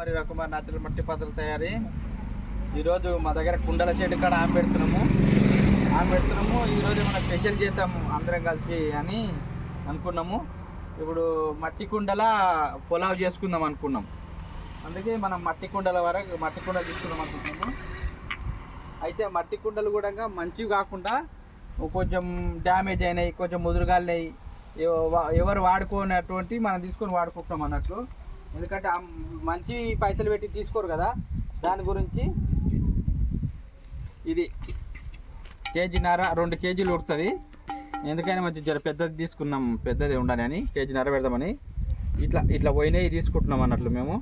మరి రకుమార్ నాచురల్ మట్టి పాత్రల తయారీ. ఈరోజు మా దగ్గర కుండల చెట్టు కాడ ఆమె పెడుతున్నాము. ఆమె పెడుతున్నాము. ఈరోజు మనం స్పెషల్ చేద్దాము అందరం కలిసి అని అనుకున్నాము. ఇప్పుడు మట్టి కుండల పొలావ్ చేసుకుందాం అనుకున్నాం. అందుకే మనం మట్టి కుండల వరకు మట్టి కుండలు తీసుకుందాం అనుకుంటున్నాము అయితే మట్టి కుండలు కూడా మంచివి కాకుండా కొంచెం డ్యామేజ్ అయినాయి కొంచెం ముదురుగాలినాయి. ఎవరు వాడుకోనటువంటి మనం తీసుకొని వాడుకుంటున్నాం అన్నట్లు. ఎందుకంటే మంచి పైసలు పెట్టి తీసుకోరు కదా దాని గురించి ఇది కేజీన్నర రెండు కేజీలు ఉడుతుంది ఎందుకని మంచి జర పెద్దది తీసుకున్నాం పెద్దది ఉండాలి అని కేజీన్నర పెడదామని. ఇట్లా ఇట్లా పోయినాయి తీసుకుంటున్నాం అన్నట్లు మేము.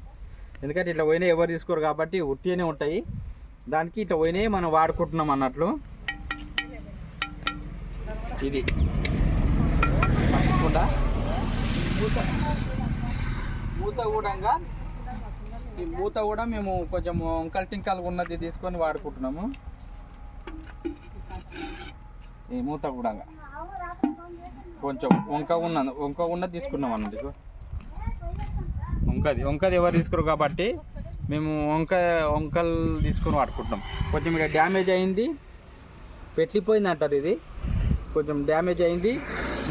ఎందుకంటే ఇట్లా పోయినాయి ఎవరు తీసుకోరు కాబట్టి ఉట్టినే ఉంటాయి. దానికి ఇట్లా పోయినాయి మనం వాడుకుంటున్నాం అన్నట్లు. ఇది. మూత కూడా ఈ మూత కూడా మేము కొంచెం వంకల్ టింకల్ ఉన్నది తీసుకొని వాడుకుంటున్నాము. ఈ మూత కూడా కొంచెం వంక ఉన్న వంక ఉన్నది తీసుకున్నాం అన్నది వంకది వంకది ఎవరు తీసుకురు కాబట్టి మేము వంక వంకలు తీసుకొని వాడుకుంటున్నాం. కొంచెం ఇక డ్యామేజ్ అయింది పెట్టిపోయింది అంటారు ఇది. కొంచెం డ్యామేజ్ అయింది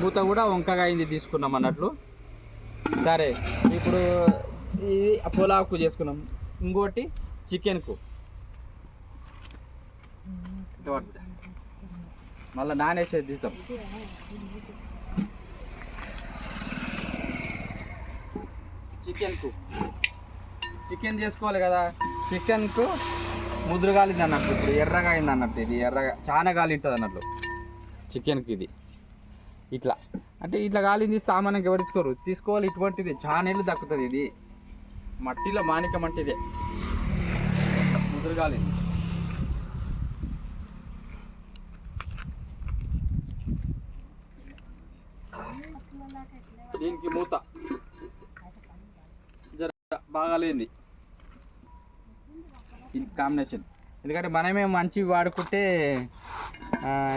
మూత కూడా వంకగా అయింది తీసుకున్నాం అన్నట్లు. సరే ఇప్పుడు ఇది పులావ్కు చేసుకున్నాం. ఇంకోటి చికెన్కు. మళ్ళీ నానేసేది తీస్తాం చికెన్కు. చికెన్ చేసుకోవాలి కదా. చికెన్కు ముదురు కాలింది అన్నట్టు ఇప్పుడు ఎర్రగా అయింది అన్నట్టు ఇది ఎర్రగా చాలా కాలింటుంది అన్నట్లు. చికెన్కి ఇది. ఇట్లా. అంటే ఇట్లా కాలింది సామాన్యంగా ఎవరు తీసుకోరు. తీసుకోవాలి ఇటువంటిది. చాలా నీళ్ళు దక్కుతుంది ఇది. మట్టిలో మాణికం అంటే ఇదే. ముదురు కాలింది దీనికి మూత. జర బాగాలేంది. కాంబినేషన్ ఎందుకంటే మనమే మంచివి వాడుకుంటే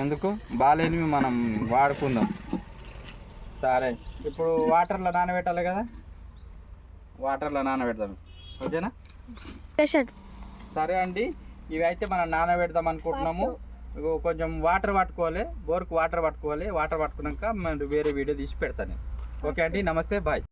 ఎందుకు? బాగాలేనివి మనం వాడుకుందాం. సరే. ఇప్పుడు వాటర్లో నానబెట్టాలి కదా? వాటర్లో నానబెడదాం. ఓకేనా? సరే అండి. ఇవి అయితే మనం నానబెడదాం అనుకుంటున్నాము. కొంచెం వాటర్ పట్టుకోవాలి. బోర్కు వాటర్ పట్టుకోవాలి. వాటర్ పట్టుకున్నాక మనం వేరే వీడియో తీసి పెడతాను. ఓకే అండి. నమస్తే. బాయ్